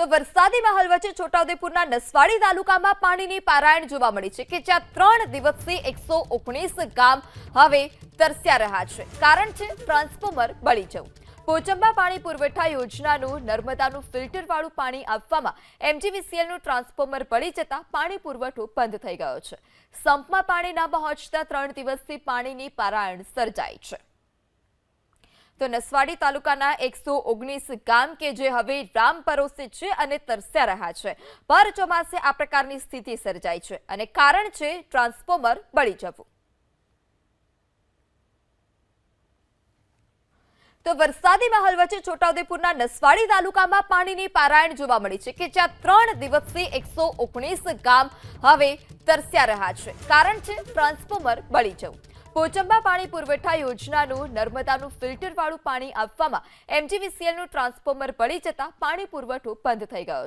તો વરસાદી માહોલ વચ્ચે છોટાઉદેપુરના નસવાડી તાલુકામાં પાણીની પારાયણ જોવા મળી છે કે જ્યાં ત્રણ દિવસથી એકસો ઓગણીસ ગામ હવે તરસ્યા રહ્યા છે. કારણ છે, ટ્રાન્સફોર્મર બળી જવું. પોચંબા પાણી પુરવઠા યોજનાનું, નર્મદાનું ફિલ્ટરવાળું પાણી આપવામાં એમજીવીસીએલનું ટ્રાન્સફોર્મર બળી જતા પાણી પુરવઠો બંધ થઈ ગયો છે. સંપમાં પાણી ન પહોંચતા ત્રણ દિવસથી પાણીની પારાયણ સર્જાઈ છે. તો નસવાડી તાલુકાના એકસો ઓગણીસ ગામ કે જે હવે રામ પરોસે છે અને તરસ્યા રહ્યા છે. પર ચોમાસે આ પ્રકારની સ્થિતિ સર્જાઈ છે અને કારણ છે ટ્રાન્સફોર્મર બળી જવું. તો વરસાદી માહોલ વચ્ચે છોટાઉદેપુરના નસવાડી તાલુકામાં પાણીની પારાયણ જોવા મળી છે કે જ્યાં ત્રણ દિવસથી એકસો ઓગણીસ ગામ હવે તરસ્યા રહ્યા છે. કારણ છે ટ્રાન્સફોર્મર બળી જવું. પોચંબા પાણી પુરવઠા યોજનાનું, નર્મદાનું ફિલ્ટરવાળું પાણી આપવામાં એમજીવીસીએલનું ટ્રાન્સફોર્મર પડી જતા પાણી પુરવઠો બંધ થઈ ગયો